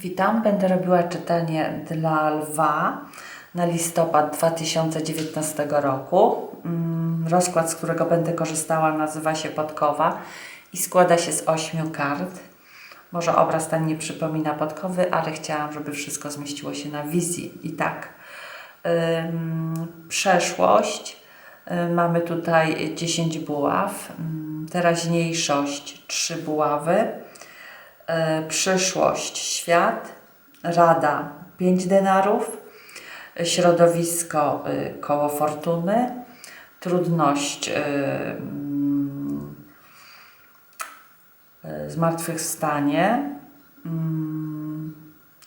Witam, będę robiła czytanie dla lwa na listopad 2019 roku. Mm, Rozkład, z którego będę korzystała, nazywa się Podkowa i składa się z ośmiu kart. Może obraz ten nie przypomina podkowy, ale chciałam, żeby wszystko zmieściło się na wizji. I tak, przeszłość. Mamy tutaj 10 buław, teraźniejszość 3 buławy, przyszłość, świat, rada 5 denarów, e, środowisko y, koło fortuny, trudność y, mm, y, zmartwychwstanie, mm,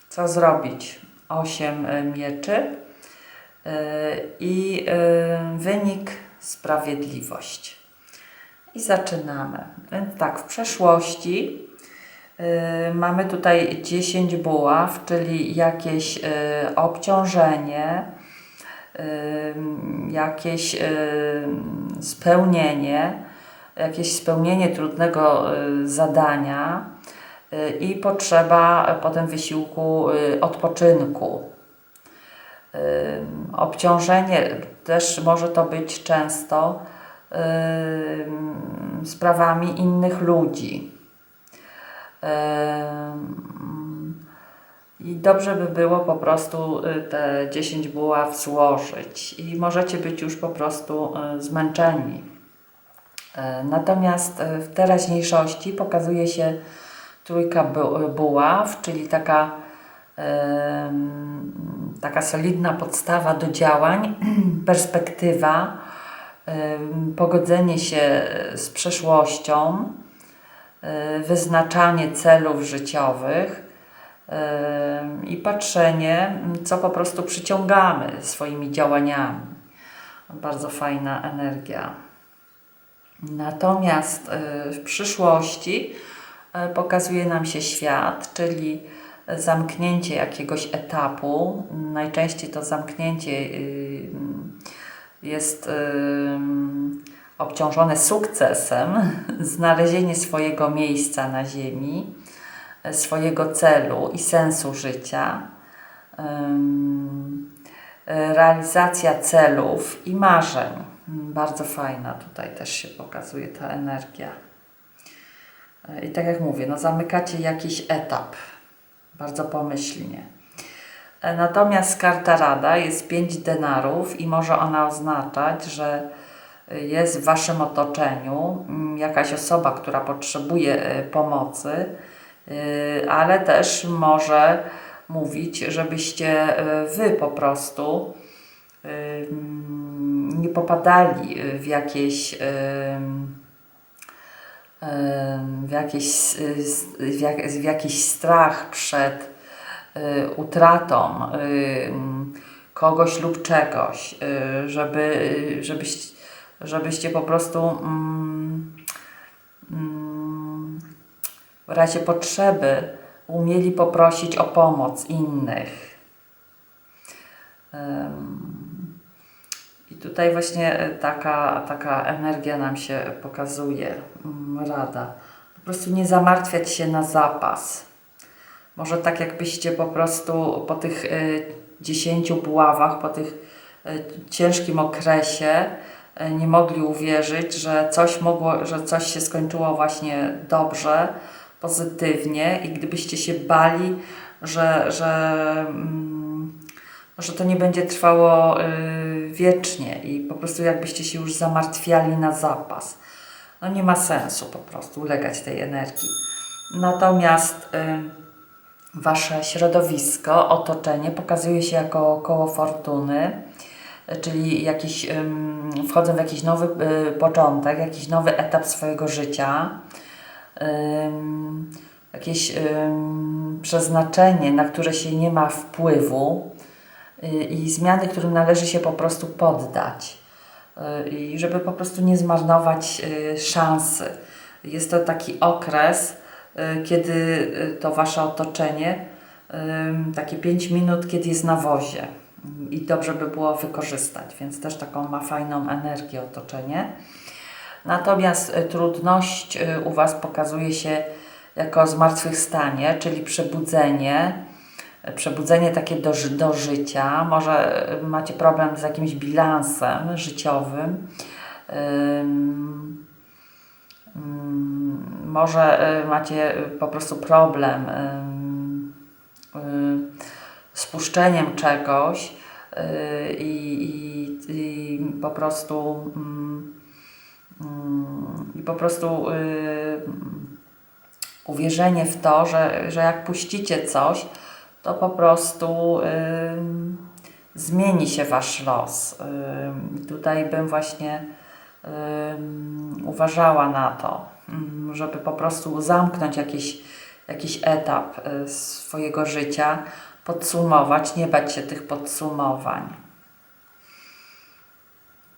co zrobić, 8 mieczy i wynik sprawiedliwość. I zaczynamy. Tak, w przeszłości mamy tutaj 10 buław, czyli jakieś y, obciążenie, y, jakieś y, spełnienie, jakieś spełnienie trudnego y, zadania y, i potrzeba potem wysiłku y, odpoczynku. Obciążenie też może to być często sprawami innych ludzi. I dobrze by było po prostu y, te 10 buław złożyć i możecie być już po prostu y, zmęczeni. Y, Natomiast y, w teraźniejszości pokazuje się trójka bu- buław, czyli taka taka solidna podstawa do działań, perspektywa, pogodzenie się z przeszłością, e, wyznaczanie celów życiowych em, i patrzenie, co po prostu przyciągamy swoimi działaniami. Bardzo fajna energia. Natomiast e, w przyszłości pokazuje nam się świat, czyli zamknięcie jakiegoś etapu. Najczęściej to zamknięcie y, jest y, obciążone sukcesem, znalezienie swojego miejsca na Ziemi, swojego celu i sensu życia, ym, realizacja celów i marzeń. Bardzo fajna tutaj też się pokazuje ta energia. I tak jak mówię, no zamykacie jakiś etap bardzo pomyślnie. E, Natomiast karta rada jest 5 denarów i może ona oznaczać, że jest w waszym otoczeniu mm, jakaś osoba, która potrzebuje e, pomocy, e, ale też może mówić, żebyście e, wy po prostu mm, nie popadali w jakieś w jakiś, w, jak, w jakiś strach przed utratą kogoś lub czegoś, żeby, żebyś, żebyście po prostu mm, mm, w razie potrzeby umieli poprosić o pomoc innych. I tutaj właśnie e, taka, taka energia nam się pokazuje, mm, rada. Po prostu nie zamartwiać się na zapas. Może tak jakbyście po prostu po tych y, 10 buławach, po tych y, ciężkim okresie nie mogli uwierzyć, że coś mogło, że coś się skończyło właśnie dobrze, pozytywnie i gdybyście się bali, że, że mm, że to nie będzie trwało y, wiecznie i po prostu jakbyście się już zamartwiali na zapas. No nie ma sensu po prostu ulegać tej energii. Natomiast y, wasze środowisko, otoczenie pokazuje się jako koło fortuny, czyli jakiś, wchodzą w jakiś nowy y, początek, jakiś nowy etap swojego życia. Jakieś przeznaczenie, na które się nie ma wpływu y, i zmiany, którym należy się po prostu poddać. Y, I żeby po prostu nie zmarnować szansy. Jest to taki okres, kiedy to wasze otoczenie, takie 5 minut, kiedy jest na wozie. I dobrze by było wykorzystać, więc też taką ma fajną energię otoczenie. Natomiast y, trudność y, u Was pokazuje się jako zmartwychwstanie, czyli przebudzenie, przebudzenie takie do, do życia. Może macie problem z jakimś bilansem życiowym. Ym, ym, może macie po prostu problem z puszczeniem czegoś y, i, i, i po prostu mm, mm, i po prostu y, uwierzenie w to, że, że jak puścicie coś, to po prostu ym, zmieni się wasz los. Tutaj bym właśnie uważała na to, ym, żeby po prostu zamknąć jakiś, jakiś etap y, swojego życia, podsumować, nie bać się tych podsumowań.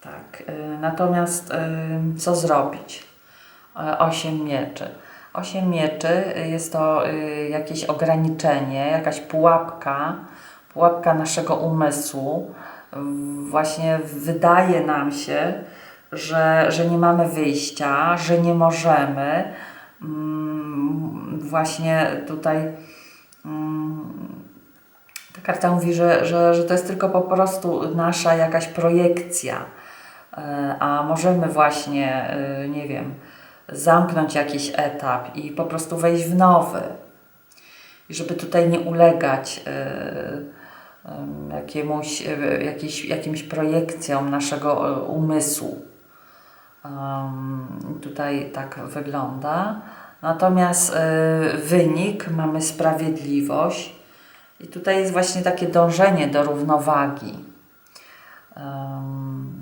Tak, y, natomiast y, co zrobić? Osiem mieczy. Osiem mieczy jest to jakieś ograniczenie, jakaś pułapka, pułapka naszego umysłu. Właśnie wydaje nam się, że, że nie mamy wyjścia, że nie możemy. Mm, Właśnie tutaj mm, ta karta mówi, że, że, że to jest tylko po prostu nasza jakaś projekcja, E, a możemy właśnie, e, nie wiem, zamknąć jakiś etap i po prostu wejść w nowy. I żeby tutaj nie ulegać e, em, jakiemuś, jakiejś, jakimś projekcjom naszego umysłu. Em, Tutaj tak wygląda. Natomiast e, wynik mamy sprawiedliwość. I tutaj jest właśnie takie dążenie do równowagi. Em,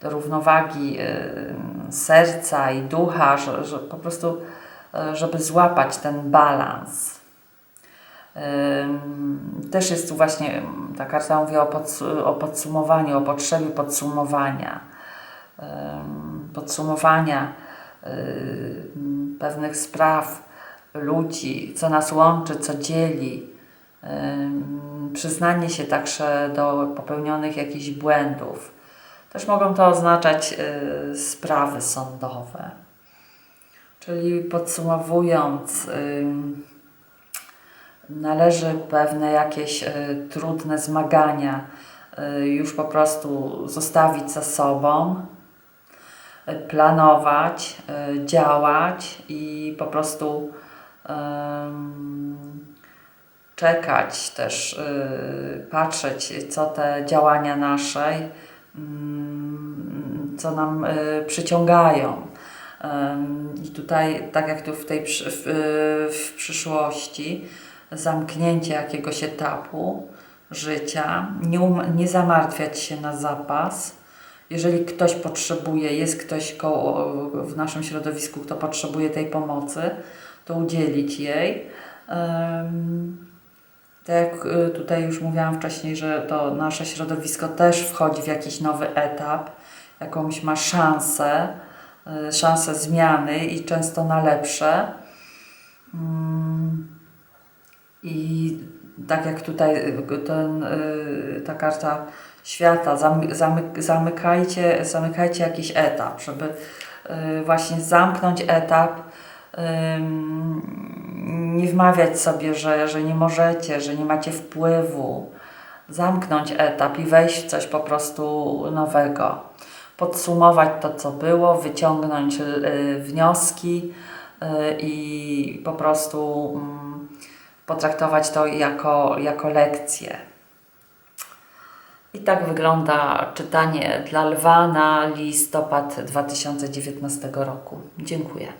Do równowagi em, serca i ducha, że, że po prostu, e, żeby złapać ten balans. Em, Też jest tu właśnie, ta karta mówi o, podsu- o podsumowaniu, o potrzebie podsumowania. Podsumowania em, pewnych spraw, ludzi, co nas łączy, co dzieli. Em, Przyznanie się także do popełnionych jakichś błędów. Też mogą to oznaczać y, sprawy sądowe. Czyli podsumowując, należy pewne jakieś y, trudne zmagania y, już po prostu zostawić za sobą, y, planować, y, działać i po prostu czekać też, y, patrzeć, co te działania nasze, mm, co nam y, przyciągają. I tutaj, tak jak tu w tej w, w przyszłości, zamknięcie jakiegoś etapu życia, nie, um, nie zamartwiać się na zapas. Jeżeli ktoś potrzebuje, jest ktoś koło, w naszym środowisku, kto potrzebuje tej pomocy, to udzielić jej. Tak jak y, tutaj już mówiłam wcześniej, że to nasze środowisko też wchodzi w jakiś nowy etap, jakąś ma szansę, y, szansę zmiany i często na lepsze. Mm, I tak jak tutaj y, ten, ta karta świata, zamy, zamyk, zamykajcie, zamykajcie jakiś etap, żeby y, właśnie zamknąć etap, nie wmawiać sobie, że, że nie możecie, że nie macie wpływu, zamknąć etap i wejść w coś po prostu nowego. Podsumować to, co było, wyciągnąć y, wnioski y, i po prostu mm, potraktować to jako, jako lekcję. I tak wygląda czytanie dla lwa na listopad 2019 roku. Dziękuję.